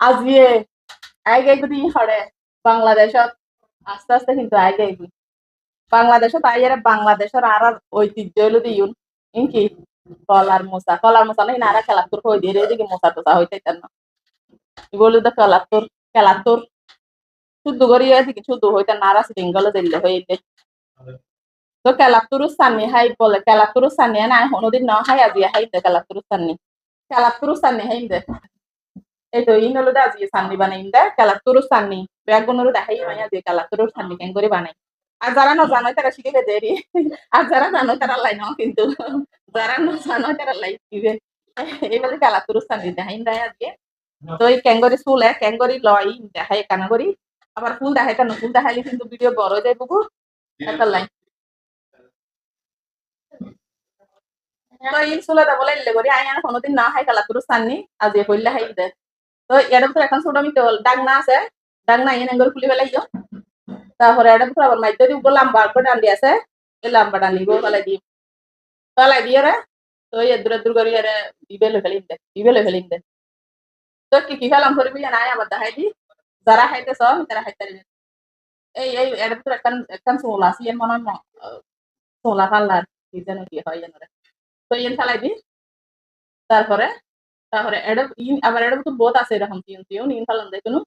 আজিয়ে আগে যদি হরে, বাংলাদেশত আস্তে আস্তে কিন্তু আগে আইবি বাংলাদেশত আইয়ারে বাংলাদেশের আর আর ঐতিহ্য হইল দিউন। ইনকি কলার মোসা কলার মোসা নাই নারা খেলাতুর হই দিয়ে এদিকে মোসা টোসা হইতে না। বলি তো খেলাতুর খেলাতুর শুদ্ধ করি এদিকে শুদ্ধ হইতে নারা সিঙ্গল দিলে হইতে তো খেলাতুর সান্নি হাই বলে খেলাতুর সান্নি না হনুদিন ন হাই আজি হাইতে খেলাতুর সান্নি খেলাতুর সান্নি হাইতে এই তো ইন হলো আজি সান্নি বানাই দে খেলাতুর সান্নি ব্যাগুনের দেখাই মাইয়া দিয়ে খেলাতুর সান্নি কেন করে বানাই। আর যারা না জানো তারা শিখে দেরি আর যারা জানো তারা লাই নাও কিন্তু যারা না জানো তারা লাই দিবে এইভাবে খেলাতুর সান্নি দেখাই দেয় আজকে তো এই ক্যাঙ্গরি ফুল এক ক্যাঙ্গরি লয়, দেখাই কানা করি আবার ফুল দেখাই কেন ফুল দেখাইলে কিন্তু ভিডিও বড় যায় বুকু। একটা লাইন তো ইনসুলা দা বলে ইল্লে করি আইয়ান কোনোদিন না হাই কালা তুরু সান্নি আজ এ হাই দে। তো এর ভিতরে এখন ছোট আমি ডাকনা আছে। ডাকনা ইয়ে নেঙ্গর খুলি দিও তারপরে এর ভিতরে আবার মাইতে দিব লাম্বা করে ডান্ডি আছে। এই লাম্বা ডান্ডি গো ফেলাই দিই ফেলাই দিয়ে রে তো এই দূরে দূর করি এর দিবে লে ফেলিম দে। দিবে লে ফেলিম দে। তো কি কি ফেলাম করবি নাই আবার দেখাই দি যারা খাইতেছ তারা খাইতে পারবে এই এই এর ভিতরে একখান একখান সোলা আছে। এর মনে সোলা কালার কি যেন কি হয় যেন রে তো ইয়েন ফেলাই দি তারপরে তারপরে এটা ইন আবার এটা তো বহুত আছে এরকম, তিন তিন ইন ফেলাম দেয় কোনো।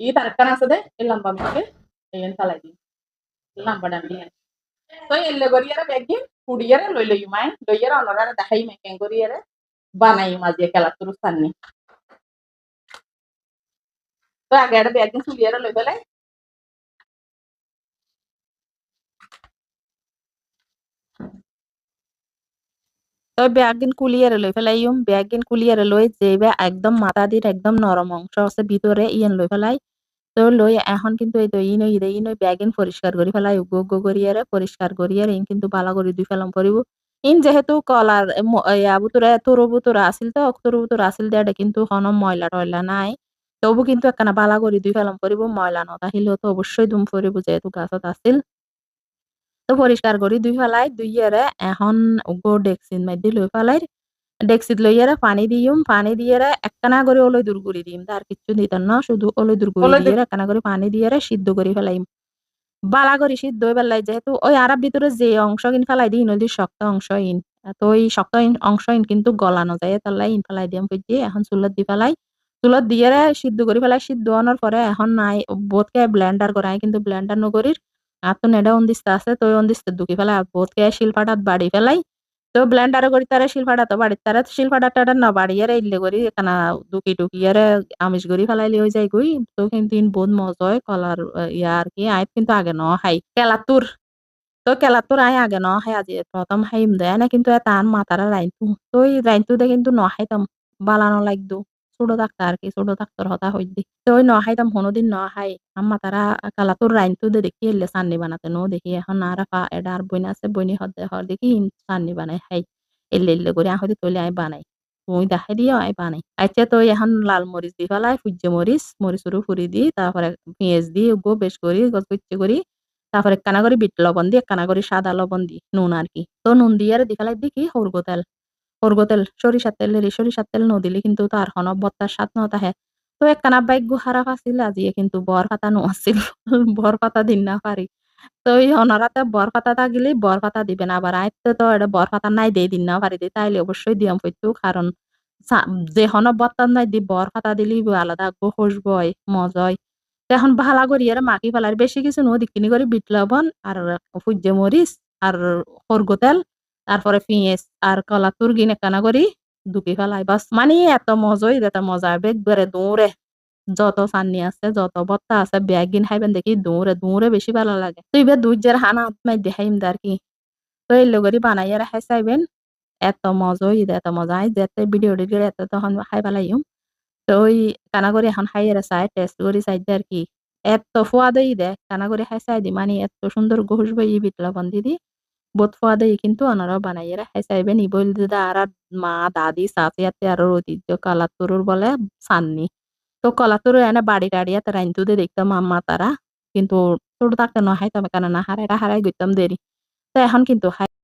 ই তার একখান আছে দে, এই লম্বা মিটকে ইয়েন ফেলাই দি লম্বা ডান্ডি তো এলে গরিয়ারে ব্যাগি কুড়িয়ারে লই লই মাই, লইয়ারে অনরারে দেখাই মাই কেন গরিয়ারে বানাই মাঝে খেলা তুরু সান্নি তো আগে একটা ব্যাগ চুলিয়ারে লই পেলাই তো ব্যাগিন কুলিয়ারে লই ফেলাইম ব্যাগিন কুলিয়ারে লই যেবে একদম মাথা দিয়ে একদম নরম অংশ আছে ভিতরে, ইয়েন লই ফেলাই। তো লই এখন কিন্তু এই তো ইন ইদে, ইন ব্যাগিন পরিষ্কার করি ফেলাই, উগ্গ উগ্গ করিয়ারে পরিষ্কার করিয়ারে ইন কিন্তু বালা করে দুই ফেলাম করিব ইন যেহেতু কলার ইয়া বুতুরে তরু বুতুরা আছিল তো, তরু বুতুরা আছিল দেড়ে কিন্তু হন ময়লা টয়লা নাই। তবু কিন্তু একখানা বালা করে দুই ফেলাম করিব ময়লা নতা হিলেও তো অবশ্যই দুম করিব যেহেতু গাছত আছিল। তো পরিষ্কার করি দুই ফেলাই দুই ইয়ারে এখন গো ডেক্সিন মধ্যে লই ফেলাই লই ইয়ারে পানি দিম। পানি দিয়ে একখানা করে ওলই দূর করে দিম। তার কিছু দিতেন না শুধু ওলই দূর করে দিয়ে একখানা করে পানি দিয়ে সিদ্ধ করে ফেলাইম বালা করে সিদ্ধ পেলাই যেহেতু ওই আরব ভিতরে যে অংশ কিন ফেলাই দিই নদী শক্ত অংশ ইন। তো ওই শক্ত অংশ ইন কিন্তু গলানো যায় তাহলে ইন ফেলাই দিম বুঝছি এখন চুলত দি ফেলাই চুলত দিয়ে সিদ্ধ করে ফেলাই সিদ্ধ হওয়ার পরে এখন নাই বোধকে ব্লেন্ডার করাই কিন্তু ব্লেন্ডার নকরির আতুন এটা অন্দিস্তা আছে তো অন্দিস্তা দুকি ফেলাই বোধকে শিলপাটাত বাড়ি ফেলাই তো ব্লেন্ডারে করি তারা শিলপাটা তো বাড়ি, তারা শিলপাটা টাটা না বাড়িয়ারে ইল্লে করি, এখানা দুকি টুকিয়ারে আমিষ করি ফেলাইলে হয়ে যায় গই তো কিন্তু বহুত মজা হয়, কলার ইয়া আর কি আয় কিন্তু আগে ন হাই, কেলাতুর তো কেলাতুর আয় আগে ন হাই, আজি প্রথম হাইম দেয় না কিন্তু তান মাতারা রাইনতু তো এই রাইনতু দে কিন্তু ন হাইতাম, বালানো লাগতো ছোট থাকতা আর কি ছোট থাকতর হতা হইদি তো ওই ন হাইতাম কোনোদিন ন হাই আম্মা তারা কালাতুর রাইনতু দে দেখি এলে সান্নি বানাতে। নো দেখি এখন আর ফা এটা আর বইনা আছে, বইনি হদে হর দেখি সান্নি বানাই। হাই, এলে এলে করে আহতে তলে আই বানাই। তুমি দেখাই দিও আই বানাই। আচ্ছা তো এখন লাল মরিচ দি ফেলাই সূর্য মরিচ মরিচরু ফুরি দি তারপরে পেঁয়াজ দি গো বেশ করি গছ কুচি করি তারপরে একখানা করে বিট লবণ দি একখানা করে সাদা লবণ দি, নুন আর কি। তো নুন দিয়ে দি ফেলাই দেখি হরগো তেল হরগো তেল তেল সরিষার তেল নদিলে কিন্তু তার হন বত্তার স্বাদ ন তাহে। তো একখানা বাইক গুহারা ফাছিল আজিয়ে কিন্তু বর পাতা নো আছিল বর পাতা দিন না পারি তো এই অনারাতে বর পাতা থাকিলে বর পাতা দিবেন আবার আইতে তো এটা বর পাতা নাই দিয়ে দিন না পারি দি তাইলে অবশ্যই দিয়াম পড়তো কারণ যে হন বত্তার নাই দি বর পাতা দিলি আলাদা গো খুশবয় মজয় এখন ভালা করি আর মাখি ফেলার বেশি কিছু নো দিকিনি করে বিট লবণ আর সূর্য মরিচ আর হরগো তেল তারপরে পেঁয়াজ আর কলা তুরগিন একখানা করি দুকি ফেলাই, বাস মানে এত মজাই এত মজা বেগবারে দৌড়ে যত সান্নি আছে, যত বত্তা আছে ব্যাগিন খাইবেন দেখি দৌড়ে দৌড়ে বেশি ভালো লাগে। তো এবার দুইজার হানা মাই দেখাইম আর কি। তো এই লগরি বানাইয়া রাখাই চাইবেন। এত মজা ঈদ এত মজা যেতে ভিডিও ডিডিও এত তখন খাই পেলাইম তো ওই কানা করে এখন খাইয়ে চাই, টেস্ট করে চাই আর কি। এত ফোয়া দেই দে, কানা করে খাই চাই দি মানে এত সুন্দর ঘুষ বই বিট লবণ দিদি বোধ ফোয়া দেই কিন্তু অনর বানাই রাখাই চাইবেন ই বল দিদা আর মা দাদি সাথে আতে আর ঐতিহ্য কালাতুরুর বলে সাননি তো কলাতুরু এনে বাড়ি টাড়ি এত রাইনতু দে দেখতাম আম্মা তারা কিন্তু ছোট থাকতে নহাই তবে কেন না হারাই হারাই গইতাম দেরি তো এখন কিন্তু হাই